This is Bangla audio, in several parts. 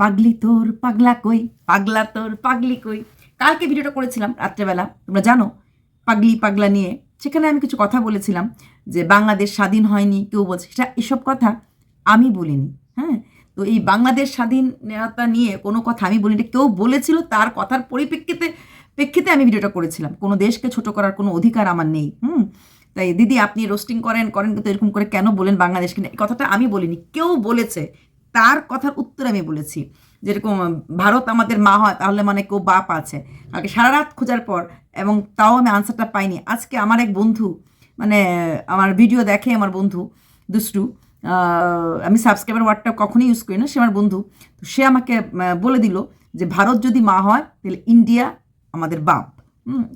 পাগলি তোর পাগলা কই? পাগলা তোর পাগলি কই? কালকে ভিডিওটা করেছিলাম রাত্রেবেলা, তোমরা জানো, পাগলি পাগলা নিয়ে। সেখানে আমি কিছু কথা বলেছিলাম যে বাংলাদেশ স্বাধীন হয়নি, কেউ বলছে, সেটা এসব কথা আমি বলিনি হ্যাঁ? তো এই বাংলাদেশ স্বাধীনতা নিয়ে কোনো কথা আমি বলিনি, কেউ বলেছিল, তার কথার পরিপ্রেক্ষিতে, প্রেক্ষিতে আমি ভিডিওটা করেছিলাম। কোনো দেশকে ছোট করার কোনো অধিকার আমার নেই, হুম? তাই দিদি, আপনি রোস্টিং করেন করেন, কিন্তু এরকম করে কেন বলেন বাংলাদেশকে নিয়ে? এই কথাটা আমি বলিনি, কেউ বলেছে তার কথার উত্তর আমি বলেছি। যেরকম, ভারত আমাদের মা হয়, তাহলে মানে কেউ বাপ আছে। কালকে সারা রাত খোঁজার পর, এবং তাও আমি আনসারটা পাইনি। আজকে আমার এক বন্ধু মানে আমার ভিডিও দেখে আমার বন্ধু, দুষ্টু আমি সাবস্ক্রাইবার ওয়ার্ডটা কখনোই ইউজ করি না, সে আমার বন্ধু। তো সে আমাকে বলে দিল যে, ভারত যদি মা হয়, তাহলে ইন্ডিয়া আমাদের বাপ।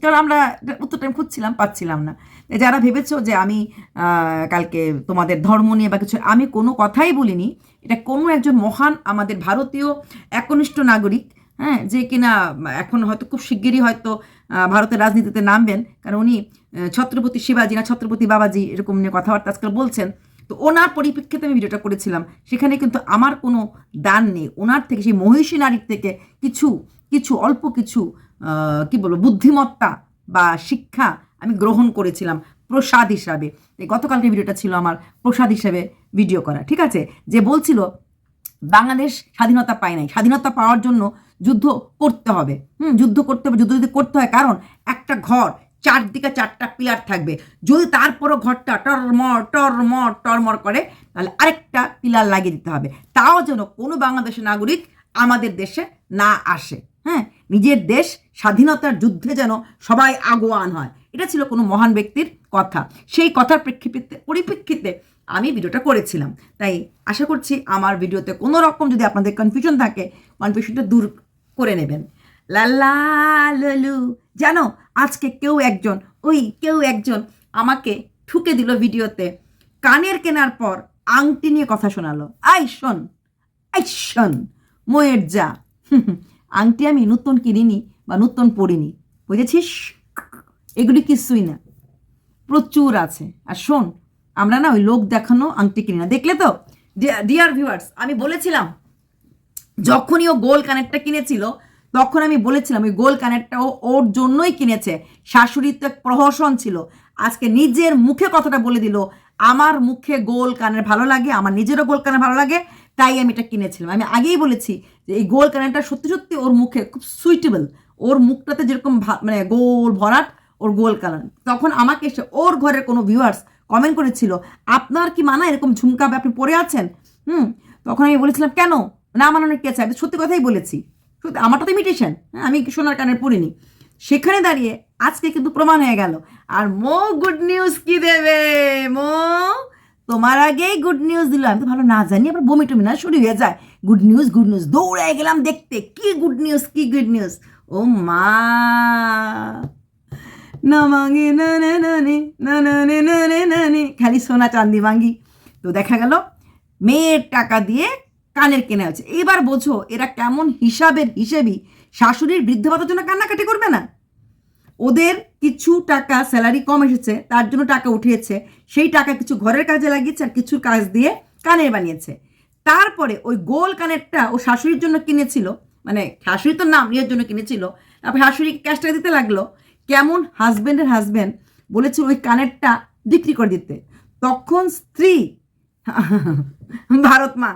কারণ আমরা উত্তরটা আমি খুঁজছিলাম, পাচ্ছিলাম না। যারা ভেবেছো যে আমি কালকে তোমাদের ধর্ম নিয়ে বা কিছু, আমি কোনো কথাই বলিনি। এটা কোনো একজন মহান আমাদের ভারতীয় একনিষ্ঠ নাগরিক হ্যাঁ যে কিনা এখন হয়তো খুব শিগগিরই হয়তো ভারতের রাজনীতিতে নামবেন। কারণ উনি ছত্রপতি শিবাজি না, ছত্রপতি বাবাজি এরকম নিয়ে কথাবার্তা আজকাল বলছেন। তো ওনার পরিপ্রেক্ষিতে আমি ভিডিওটা করেছিলাম। সেখানে কিন্তু আমার কোনো দান নেই। ওনার থেকে, সেই মহিষী নারীর থেকে কিছু কিছু, অল্প কিছু কি বলব, বুদ্ধিমত্তা বা শিক্ষা আমি গ্রহণ করেছিলাম প্রসাদ হিসাবে। গতকালকে ভিডিওটা ছিল আমার প্রসাদ হিসাবে ভিডিও করা, ঠিক আছে? যে বলছিল, বাংলাদেশ স্বাধীনতা পায় নাই। স্বাধীনতা পাওয়ার জন্য যুদ্ধ করতে হবে। হুম, যুদ্ধ করতে হবে, যুদ্ধ যদি করতে হয়, কারণ একটা ঘর, চারদিকে চারটা পিলার থাকবে। যদি তারপরও ঘরটা টরমর টরমর টরমর করে, তাহলে আরেকটা পিলার লাগিয়ে দিতে হবে। তাও যেন কোনো বাংলাদেশের নাগরিক আমাদের দেশে না আসে। হ্যাঁ নিজের দেশ স্বাধীনতার যুদ্ধে যেন সবাই আগোয়ান হয়। এটা ছিল কোনো মহান ব্যক্তির কথা। সেই কথার প্রেক্ষিতে, পরিপ্রেক্ষিতে আমি ভিডিওটা করেছিলাম। তাই আশা করছি আমার ভিডিওতে কোনো রকম যদি আপনাদের কনফিউশন থাকে কনফিউশনটা দূর করে নেবেন। ললু জানো, আজকে কেউ একজন, ওই কেউ একজন আমাকে ঠুকে দিল ভিডিওতে। কানের কেনার পর আংটি নিয়ে কথা শোনালো। আই শোন আই শোন, ময়ের যা। আংটি আমি নতুন কিনিনি বা নতুন পরিনি, বুঝেছিস? এগুলি কিছুই না। প্রচুর আছে। আর শোন, আমরা না ওই লোক দেখানো আংটি কিনি না। দেখলে তো? ডিয়ার ভিউয়ার্স আমি বলেছিলাম, যখনই ও গোল কানেরটা কিনেছিল, তখন আমি বলেছিলাম, ওই গোল কানেরটা ও ওর জন্যই কিনেছে। শাশুড়ির তো এক প্রহসন ছিল। আজকে নিজের মুখে কথাটা বলে দিল, আমার মুখে গোল কানের ভালো লাগে, আমার নিজেরও গোল কানের ভালো লাগে, তাই আমি এটা কিনেছিলাম। আমি আগেই বলেছি যে এই গোল কানেরটা সত্যি সত্যি ওর মুখে খুব সুইটেবল ওর মুখটাতে যেরকম মানে গোল ভরাট, ওর গোল কালার। তখন আমাকে এসে ওর ঘরের কোনো ভিউয়ার্স কমেন্ট করেছিল, আপনার কি মানা এরকম ঝুমকা? আপনি পরে আছেন? হুম। তখন আমি বলেছিলাম, কেন? না মানানোর কি আছে? আমি সত্যি কথাই বলেছি। সত্যি, আমারটা তো ইমিটেশন হ্যাঁ আমি সোনার কানের পরিনি। সেখানে দাঁড়িয়ে আজকে কিন্তু প্রমাণ হয়ে গেল। আর মো গুড নিউজ কি দেবে? মো তোমার আগেই গুড নিউজ দিল। আমি তো ভালো না জানি আবার বমি টমি না শুরু হয়ে যায়। গুড নিউজ গুড নিউজ দৌড়ায় গেলাম দেখতে। কি গুড নিউজ কি গুড নিউজ ও মা। না মাঙ্গি না না না নে, না না নে, না নে, না। খালি সোনা চান্দি মাঙ্গি। তো দেখা গেল মেয়ের টাকা দিয়ে কানের কেনা হচ্ছে এবার বোঝো এরা কেমন হিসাবের হিসেবই শাশুড়ির বৃদ্ধ ভাতার জন্য কান্নাকাটি করবে না? ওদের কিছু টাকা স্যালারি কম এসেছে, তার জন্য টাকা উঠিয়েছে, সেই টাকা কিছু ঘরের কাজে লাগিয়েছে আর কিছু কাজ দিয়ে কানের বানিয়েছে। তারপরে ওই গোল কানেরটা ও শাশুড়ির জন্য কিনেছিল মানে শাশুড়ি তো নাম নিজের জন্য কিনেছিল, তারপর শাশুড়িকে ক্যাশ টাকা দিতে লাগল, কেমন হাজব্যান্ডের হাজব্যান্ড বলেছিল ওই কানেরটা বিক্রি করে দিতে। তখন স্ত্রী, ভারত মা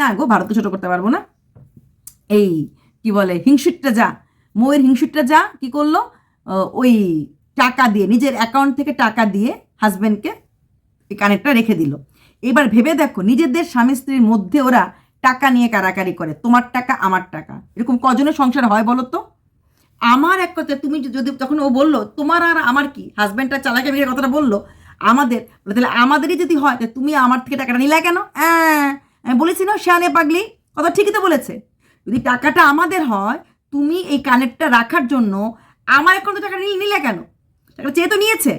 না গো ভারতকে ছোট করতে পারব না। এই কি বলে, হিংসুটটা যা, ময়ের হিংসুটটা যা কি করল? ওই টাকা দিয়ে, নিজের অ্যাকাউন্ট থেকে টাকা দিয়ে হাজব্যান্ডকে এই কানেরটা রেখে দিল। এবার ভেবে দেখো, নিজেদের স্বামী স্ত্রীর মধ্যে ওরা টাকা নিয়ে কারাকারি করে, তোমার টাকা, আমার টাকা। এরকম কজনের সংসার হয় বলো তো? আমার এক কথা তুমি যদি তখন ও বলল, তোমার আর আমার কি? হাজব্যান্ডটা চালাকে বিয়ে কথাটা বলল, আমাদের, তাহলে আমাদেরই যদি হয়, তাহলে তুমি আমার থেকে টাকাটা নিলে কেন? হ্যাঁ আমি বলেছি না শানে পাগলি। কথা ঠিকই তো বলেছে। যদি টাকাটা আমাদের হয়, তুমি এই কানেরটা রাখার জন্য আমার অ্যাকাউন্টে টাকা নিলে নিলে কেন? টাকা চেয়ে তো নিয়েছে।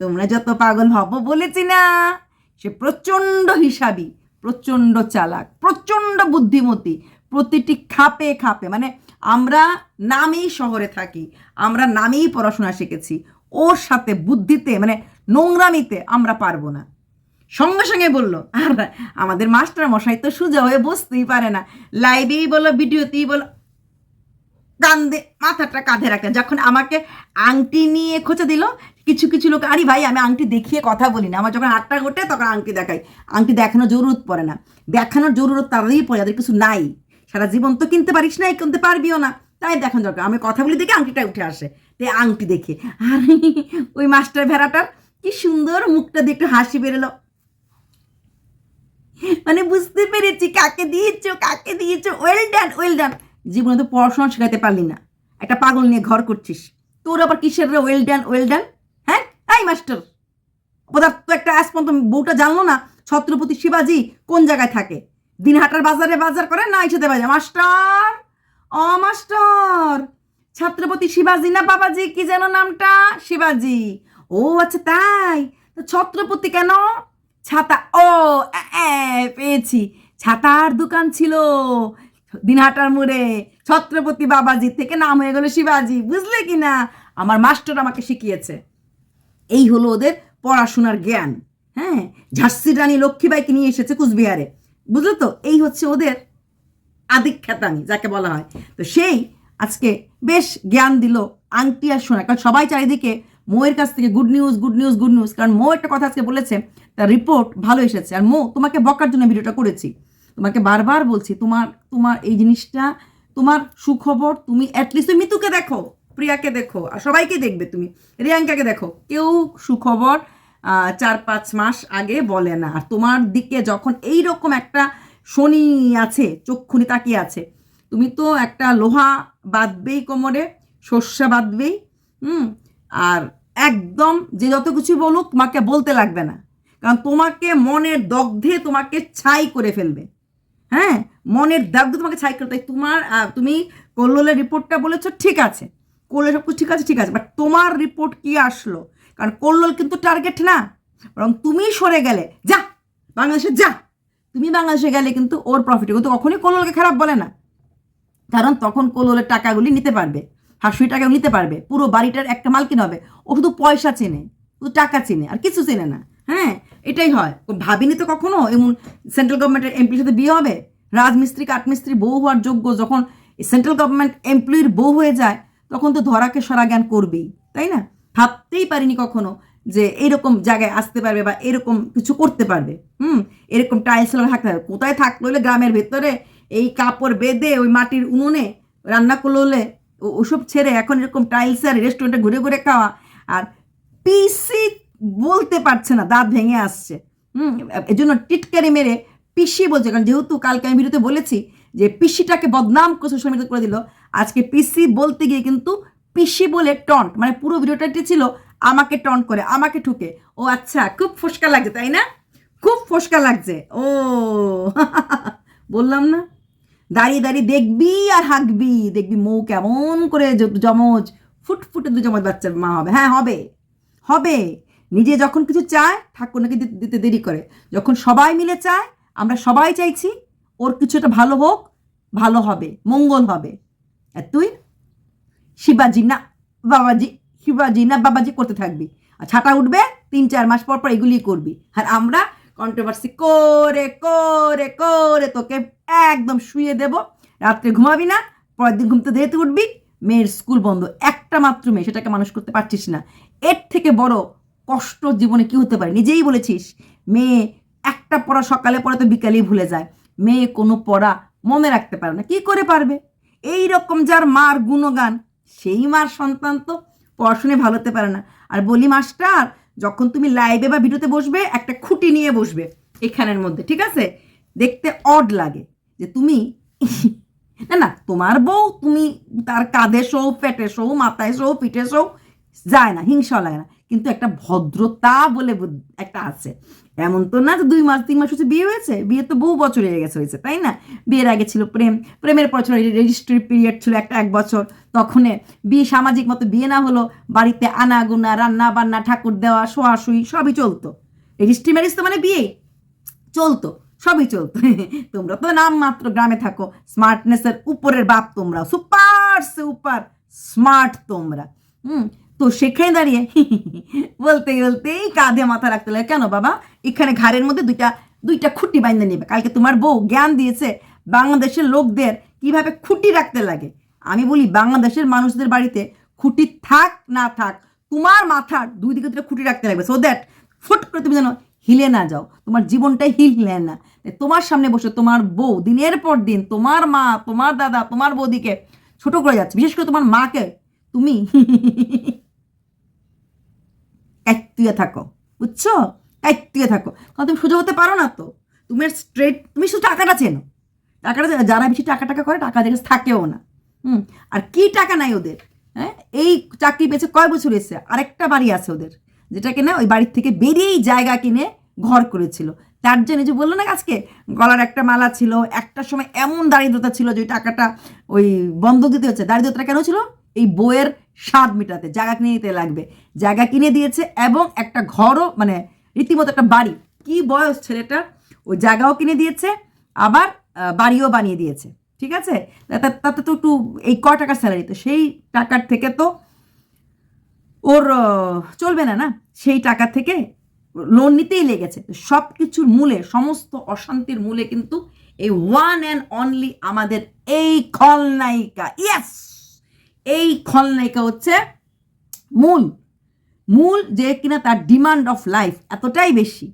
তোমরা যত পাগল হব বলেছি না। সে প্রচণ্ড হিসাবী, প্রচণ্ড চালাক, প্রচণ্ড বুদ্ধিমতী, প্রতিটি খাপে খাপে। মানে আমরা নামেই শহরে থাকি, আমরা নামেই পড়াশোনা শিখেছি। ওর সাথে বুদ্ধিতে মানে নোংরামিতে আমরা পারব না। সঙ্গে সঙ্গে বলল, আর আমাদের মাস্টার মশাই তো সোজা হয়ে বসতেই পারে না। লাইভেই বলো, ভিডিওতেই বলো কান্দে মাথাটা কাঁধে রাখে। যখন আমাকে আংটি নিয়ে খোঁচা দিল, কিছু কিছু লোক, আরে ভাই, আমি আংটি দেখিয়ে কথা বলি না। আমার যখন আটটা ঘটে তখন আংটি দেখাই। আংটি দেখানোর জরুরত পড়ে না। দেখানোর জরুরত তাদেরই পড়ে, যাদের কিছু নাই। সারা জীবন তো কিনতে পারিস না, কিনতে পারবিও না। তাই দেখানো দরকার। আমি কথা বলি দেখে আংটিটা উঠে আসে। তাই আংটি দেখে। আর, ওই মাস্টার ভেড়াটার কি সুন্দর মুখটা দিয়ে একটু হাসি বেরোলো। মানে বুঝতে পেরেছি, কাকে দিয়েছ? কাকে দিয়েছ? ওয়েল ডান ওয়েল ডান জীবনে তো পড়াশোনা শেখাতে পারলি না। একটা পাগল নিয়ে ঘর করছিস। তোর আবার কিসের রে? ওয়েল ডান ওয়েল ডান হ্যাঁ? এই মাস্টার। পদার্থ একটা আজ পর্যন্ত বউটা জানলো না ছত্রপতি শিবাজি কোন জায়গায় থাকে? দিনহাটার বাজারে বাজার করে না ইসাতে বাজার মাস্টার! ও মাস্টার! ছত্রপতি শিবাজি না বাবাজি? কি যেন নামটা? শিবাজি। ও আচ্ছা তাই। ছত্রপতি কেন? ছাতা ও পেয়েছি। ছাতার দোকান ছিল। দিনহাটার মোড়ে ছত্রপতি বাবাজি থেকে নাম হয়ে গেল শিবাজি, বুঝলে কি না আমার মাস্টার আমাকে শিখিয়েছে। এই হলো ওদের পড়াশোনার জ্ঞান। হ্যাঁ ঝাঁসির রানী লক্ষ্মীবাইকে নিয়ে এসেছে কুচবিহারে। বুঝলো তো? এই হচ্ছে ওদের আদিখ্যাতানি যাকে বলা হয়। তো সেই আজকে বেশ জ্ঞান দিল আংটি আর শোনা কারণ সবাই চারিদিকে মোয়ের কাছ থেকে good news good news good news কারণ মো একটা কথা আজকে বলেছে, তার রিপোর্ট ভালো এসেছে। আর মো, তোমাকে বকার জন্য ভিডিওটা করেছি। তোমাকে বারবার বলছি, তোমার তোমার এই জিনিসটা, তোমার সুখবর তুমি অ্যাটলিস্ট তুমি মিতুকে দেখো, প্রিয়াকে দেখো, আর সবাইকে দেখবে তুমি, রিয়াঙ্কাকে দেখো। কেউ সুখবর চার পাঁচ মাস আগে বলে না। আর তোমার দিকে যখন এই রকম একটা শনি আছে চক্ষুনি তাকিয়ে আছে, তুমি তো একটা লোহা বাঁধবেই কোমরে শস্যা বাঁধবেই, হুম? আর একদম যে যত কিছু বলুক তোমাকে বলতে লাগবে না। কারণ তোমাকে মনের দগ্ধে তোমাকে ছাই করে ফেলবে। হ্যাঁ মনের দগ্ধে তোমাকে ছাই করে তাই তোমার তুমি কল্লোলের রিপোর্টটা বলেছ, ঠিক আছে। কল্লোল সব কিছু ঠিক আছে ঠিক আছে বাট তোমার রিপোর্ট কি আসলো? কারণ কল্লোল কিন্তু টার্গেট না। বরং তুমি সরে গেলে, যা, বাংলাদেশে যা। তুমি বাংলাদেশে গেলে কিন্তু ওর প্রফিট কিন্তু কখনোই কল্লোলকে খারাপ বলে না। কারণ তখন কল্লোলের টাকাগুলি নিতে পারবে হাসুই টাকা নিতে পারবে, পুরো বাড়িটার একটা মালকিন হবে। ও শুধু পয়সা চেনে, শুধু টাকা চেনে, আর কিছু চেনে না। হ্যাঁ এটাই হয়। ভাবিনি তো কখনো? এমন সেন্ট্রাল গভর্নমেন্টের এমপির সাথে বিয়ে হবে? রাজমিস্ত্রি কাঠমিস্ত্রি বউ হওয়ার যোগ্য যখন সেন্ট্রাল গভর্নমেন্ট এমপ্লয়ির বউ হয়ে যায়, তখন তো ধরাকে সরা জ্ঞান করবেই, তাই না? ভাবতেই পারিনি কখনো যে এরকম জায়গায় আসতে পারবে বা এরকম কিছু করতে পারবে। হুম? এরকম টাইলস থাকতে পারবে। কোথায় থাকল হলে গ্রামের ভেতরে? এই কাপড় বেঁধে ওই মাটির উনুনে রান্না করলে হলে ওসব ছেড়ে এখন এরকম টাইলস আর রেস্টুরেন্টে ঘুরে ঘুরে খাওয়া। আর পিসি বলতে পারছে না দাঁত ভেঙে আসছে। হুম। এই জন্য টিটকারি মেরে পিসি বলছে কারণ যেহেতু কালকে আমি ভিডিওতে বলেছি যে পিসিটাকে বদনাম করে সোশ্যাল মিডিয়াতে করে দিল আজকে পিসি বলতে গিয়ে কিন্তু পিসি বলে টন্ট মানে পুরো ভিডিওটা ছিল আমাকে টন্ট করে আমাকে ঠুকে। ও আচ্ছা খুব ফসকা লাগছে তাই না? খুব ফসকা লাগছে। ও বললাম না। দাঁড়িয়ে দাঁড়িয়ে দেখবি আর হাঁকবি দেখবি মৌ কেমন করে জমজ ফুটফুটে দু জমজ বাচ্চার মা হবে। হ্যাঁ হবে। হবে। নিজে যখন কিছু চায় ঠাকুর নাকি দিতে- দেরি করে। যখন সবাই মিলে চায়, আমরা সবাই চাইছি, ওর কিছু একটা ভালো হোক, ভালো হবে, মঙ্গল হবে। আর তুই? শিবাজি, না, বাবাজি, শিবাজি, না, বাবাজি করতে থাকবি। আর ছাতা উঠবে, তিন, চার মাস পর পর এগুলি করবি। আর আমরা কন্ট্রোভার্সি করে করে করে তোকে একদম শুয়ে দেব। রাত্রে ঘুমাবি না, পরের দিন ঘুমতে দেরিতে উঠবি। মেয়ের স্কুল বন্ধ, একটা মাত্র মেয়ে, সেটাকে মানুষ করতে পারছিস না। এর থেকে বড় কষ্ট জীবনে কি হতে পারে? নিজেই বলেছিস, মেয়ে একটা পড়া সকালে পড়া তো বিকালেই ভুলে যায়। মেয়ে কোনো পড়া মনে রাখতে পারে না, কি করে পারবে? এই রকম যার মার গুণগান, সেই মার সন্তান তো পড়াশুনে ভালো হতে পারে না। আর বলি মাস্টার, যখন তুমি লাইভে বা ভিডিওতে বসবে, একটা খুঁটি নিয়ে বসবে এখানের মধ্যে, ঠিক আছে? দেখতে অড লাগে যে তুমি না না, তোমার বউ তুমি তার কাঁধে শো, পেটে শো, মাথায় শো, পিঠে শো, যায় না হিংসা লাগে না। কিন্তু একটা ভদ্রতা বলে একটা আছে। এমন তো না যে দুই মাস, তিন মাস হচ্ছে বিয়ে হয়েছে? বিয়ে তো বহু বছর হয়ে গেছে হয়েছে, তাই না? বিয়ের আগে ছিল প্রেম, প্রেমের পর ছিল রেজিস্ট্রি পিরিয়ড ছিল একটা এক বছর। তখনে বিয়ে সামাজিক মতো বিয়ে না হলো, বাড়িতে আনাগুনা রান্না বান্না ঠাকুর দেওয়া, শোয়াশুই, সবই চলতো। রেজিস্ট্রি ম্যারেজ তো মানে বিয়ে, চলতো, সবই চলতো। তোমরা তো নাম মাত্র গ্রামে থাকো স্মার্টনেসের উপরের বাপ তোমরা সুপার সুপার স্মার্ট তোমরা। হুম তো সেখানে দাঁড়িয়ে বলতে বলতেই কাঁধে মাথা রাখতে লাগে। কেন বাবা? এখানে ঘাড়ের মধ্যে দুইটা দুইটা খুঁটি বাইন্ধে নেবে। কালকে তোমার বউ জ্ঞান দিয়েছে বাংলাদেশের লোকদের কীভাবে খুঁটি রাখতে লাগে। আমি বলি, বাংলাদেশের মানুষদের বাড়িতে খুঁটি থাক না থাক, তোমার মাথার দুই দিকে দুটো খুঁটি রাখতে লাগবে। সো দ্যাট ফুট করে তুমি যেন হিলে না যাও। তোমার জীবনটাই হিল হিলে না তোমার সামনে বসে তোমার বউ দিনের পর দিন তোমার মা, তোমার দাদা, তোমার বৌদিকে ছোট করে যাচ্ছে। বিশেষ করে তোমার মাকে। তুমি কাইতুয়ে থাকো, বুঝছ? কাইতুয়ে থাকো। কারণ তুমি সোজা হতে পারো না তো। তুমি স্ট্রেট তুমি শুধু টাকাটা চেনো। টাকাটা। যারা বেশি টাকা টাকা করে, টাকা দেখে থাকেও না। হুম? আর কি টাকা নাই ওদের? হ্যাঁ? এই চাকরি পেয়েছে কয় বছর এসে আরেকটা বাড়ি আছে ওদের যেটা কিনা ওই বাড়ির থেকে বেরিয়েই জায়গা কিনে ঘর করেছিল। তার জন্য যে বলল না আজকে, গলার একটা মালা ছিল একটা সময় এমন দারিদ্রতা ছিল যে টাকাটা ওই বন্ধক দিতে হচ্ছে। দারিদ্রতা কেন ছিল? এই বইয়ের স্বাদ মেটাতে, জায়গা কিনে নিতে লাগবে। জায়গা কিনে দিয়েছে এবং একটা ঘরও মানে রীতিমতো একটা বাড়ি। কি বয়স ছেলেটার? ওই জায়গাও কিনে দিয়েছে, আবার বাড়িও বানিয়ে দিয়েছে। ঠিক আছে? তাতে তো একটু এই ক টাকার স্যালারি তো সেই টাকার থেকে তো ওর চলবে না না? সেই টাকা থেকে লোন নিতেই লেগেছে। সব কিছুর মূলে, সমস্ত অশান্তির মূলে কিন্তু এই ওয়ান অ্যান্ড অনলি আমাদের এই খলনায়িকা। ইয়েস এই খলনায়িকা হচ্ছে মূল। মূল যে কিনা তার ডিমান্ড অফ লাইফ এতটাই বেশি।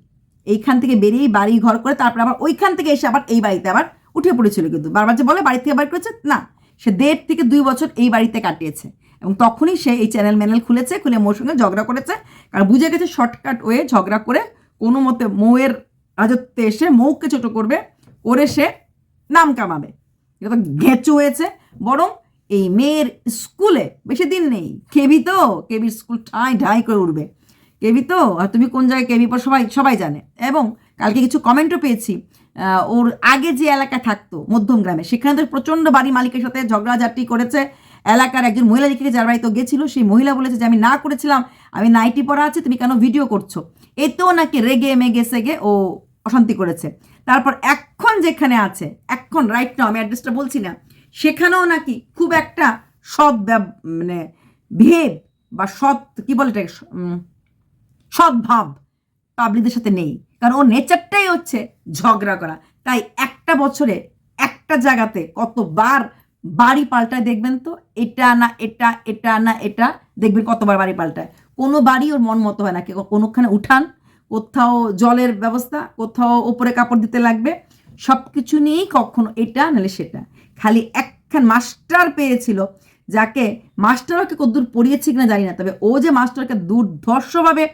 এইখান থেকে বেরিয়েই বাড়ি ঘর করে তারপর আবার ওইখান থেকে এসে আবার এই বাড়িতে আবার উঠে পড়েছিল কিন্তু। বারবার যে বলে, বাড়ি থেকে বাড়ি করেছে? না। সে দেড় থেকে দুই বছর এই বাড়িতে কাটিয়েছে। এবং তখনই সে এই চ্যানেল ম্যানেল খুলেছে, খুলে মোর সঙ্গে ঝগড়া করেছে। কারণ বুঝে গেছে শর্টকাট ওয়ে ঝগড়া করে কোনো মতে মৌয়ের রাজত্বে এসে মৌকে ছোট করবে, করে সে নাম কামাবে। এটা তো ঘেঁচু হয়েছে। বরং এই মেয়ের স্কুলে, বেশি দিন নেই। কেবি তো? কেবির স্কুল ঠাঁই ঢাই করে উঠবে। কেবি তো? আর তুমি কোন জায়গায় কেবি পর সবাই সবাই জানে। এবং কালকে কিছু কমেন্টও পেয়েছি ওর আগে যে এলাকায় থাকতো, মধ্যম গ্রামে, সেখানে তো প্রচণ্ড বাড়ি মালিকের সাথে ঝগড়াঝাটি করেছে। এলাকার একজন মহিলা লিখে যার বাড়িতে গেছিল, সেই মহিলা বলেছে যে, আমি না করেছিলাম, আমি নাইটি পরা আছে, তুমি কেন ভিডিও করছ? এতেও নাকি রেগে, মেগে, সেগে ও অশান্তি করেছে। তারপর এখন যেখানে আছে, এখন রাইট নাও আমি অ্যাড্রেসটা বলছি না সেখানেও নাকি খুব একটা সৎ মানে বিহেভ বা সৎ, কি বলে এটাকে? সদ্ভাব পাবলিকদের সাথে নেই। কারণ ওর নেচারটাই হচ্ছে ঝগড়া করা। তাই একটা বছরে একটা জায়গাতে কতবার বাড়ি পাল্টায় দেখবেন তো? এটা না, এটা এটা না, এটা দেখবেন কতবার বাড়ি পাল্টায়। কোনো বাড়ি ওর মন মতো হয় না। কোনোখানে উঠান, কোথাও জলের ব্যবস্থা, কোথাও ওপরে কাপড় দিতে লাগবে। সব কিছু নিয়েই কখনো এটা, নাহলে সেটা। খালি একখান মাস্টার পেয়েছিল, যাকে মাস্টার ওকে কদ্দূর পড়িয়েছে কিনা জানি না, তবে ও যে মাস্টারকে দুর্ধর্ষভাবে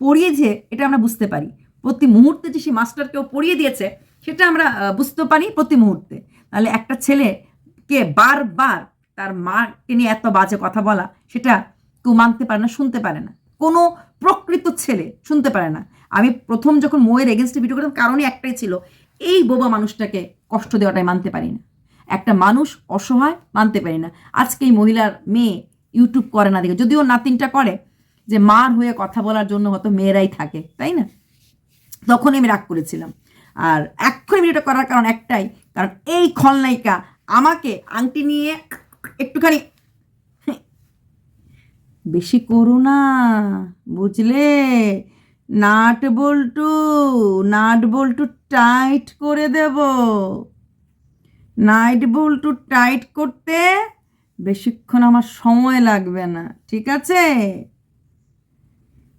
পড়িয়েছে, এটা আমরা বুঝতে পারি। প্রতি মুহূর্তে যে সেই মাস্টারকেও পড়িয়ে দিয়েছে, সেটা আমরা বুঝতে পারি প্রতি মুহূর্তে। তাহলে একটা ছেলেকে বারবার তার মাকে নিয়ে এত বাজে কথা বলা, সেটা কেউ মানতে পারে না, শুনতে পারে না। কোনো প্রকৃত ছেলে শুনতে পারে না। আমি প্রথম যখন মোয়ের এগেনস্টে ভিডিও করতাম, কারণই একটাই ছিল, এই বোবা মানুষটাকে কষ্ট দেওয়াটাই মানতে পারি না। একটা মানুষ অসহায় মানতে পারি না। আজকে এই মহিলার মেয়ে ইউটিউব করে না দেখে। যদিও নাতিনটা করে যে মার হয়ে কথা বলার জন্য হয়তো মেয়েরাই থাকে, তাই না? তখনই আমি রাগ করেছিলাম। আর এক্ষুনি ভিডিওটা করার কারণ একটাই, কারণ এই খলনায়িকা আমাকে আংটি নিয়ে একটুখানি বেশি করো না, বুঝলে? Nut bolt nut bolt tight করে দেব। নাইট বল্টু টাইট করতে বেশিক্ষণ আমার সময় লাগবে না, ঠিক আছে?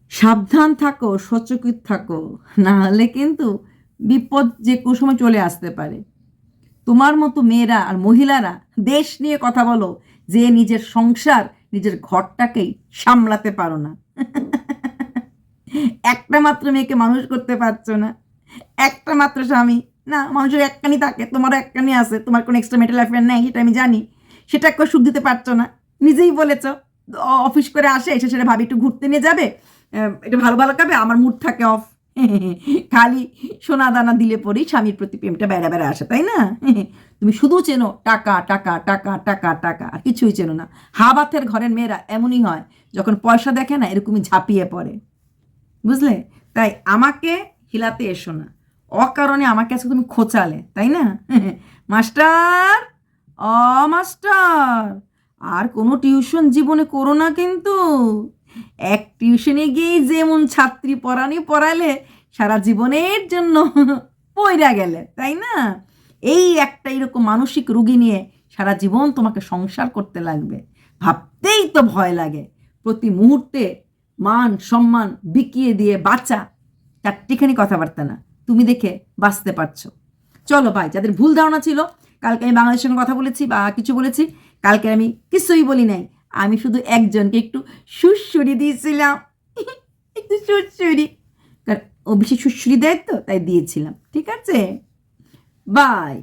সাবধান থাকো, সচকিত থাকো, না হলে কিন্তু বিপদ যে কোনো সময় চলে আসতে পারে। তোমার মতো মেয়েরা আর মহিলারা দেশ নিয়ে কথা বলো যে নিজের সংসার, নিজের ঘরটাকেই সামলাতে পারো না। একটা মাত্র মেয়েকে মানুষ করতে পারছ না। একটা মাত্র স্বামী। না মানুষের একখানি থাকে, তোমারও একখানি আছে, তোমার কোনো এক্সট্রা মেটাল অ্যাফেয়ার নেই, সেটা আমি জানি। সেটা কেউ সুখ দিতে পারছ না। নিজেই বলেছ অফিস করে আসে, এসে সেটা ভাবি একটু ঘুরতে নিয়ে যাবে একটু ভালো ভালো খাবে আমার মুড থাকে অফ খালি সোনা দানা দিলে পরেই স্বামীর প্রতি প্রেমটা বেড়া বেড়া আসে, তাই না? তুমি শুধু চেনো, টাকা টাকা টাকা টাকা টাকা, আর কিছুই চেনো না। হাবাতের ঘরের মেয়েরা এমনই হয়, যখন পয়সা দেখে না, এরকমই ঝাঁপিয়ে পড়ে। বুঝলে? তাই আমাকে হিলাতে এসো না। অকারণে আমাকে আজকে তুমি খোঁচালে, তাই না? মাস্টার, অ মাস্টার, আর কোনো টিউশন জীবনে করো না কিন্তু। এক টিউশনে গিয়েই যেমন ছাত্রী পড়ানি পড়ালে সারা জীবনের জন্য পইরা গেলে, তাই না? এই একটা এরকম মানসিক রুগী নিয়ে সারা জীবন তোমাকে সংসার করতে লাগবে। ভাবতেই তো ভয় লাগে। প্রতি মুহূর্তে মান সম্মান বিকিয়ে দিয়ে বাঁচা, চারটিখানি কথাবার্তা না। তুমি দেখে বাঁচতে পারছ। চলো ভাই, যাদের ভুল ধারণা ছিল, কালকে আমি বাংলাদেশের সঙ্গে কথা বলেছি বা কিছু বলেছি, কালকে আমি কিছুই বলি নাই। আমি শুধু একজনকে একটু সুরসুরি দিয়েছিলাম। একটু সুরসুরি কারণ ও বেশি সুরসুরি দেয় তো, তাই দিয়েছিলাম। ঠিক আছে? বাই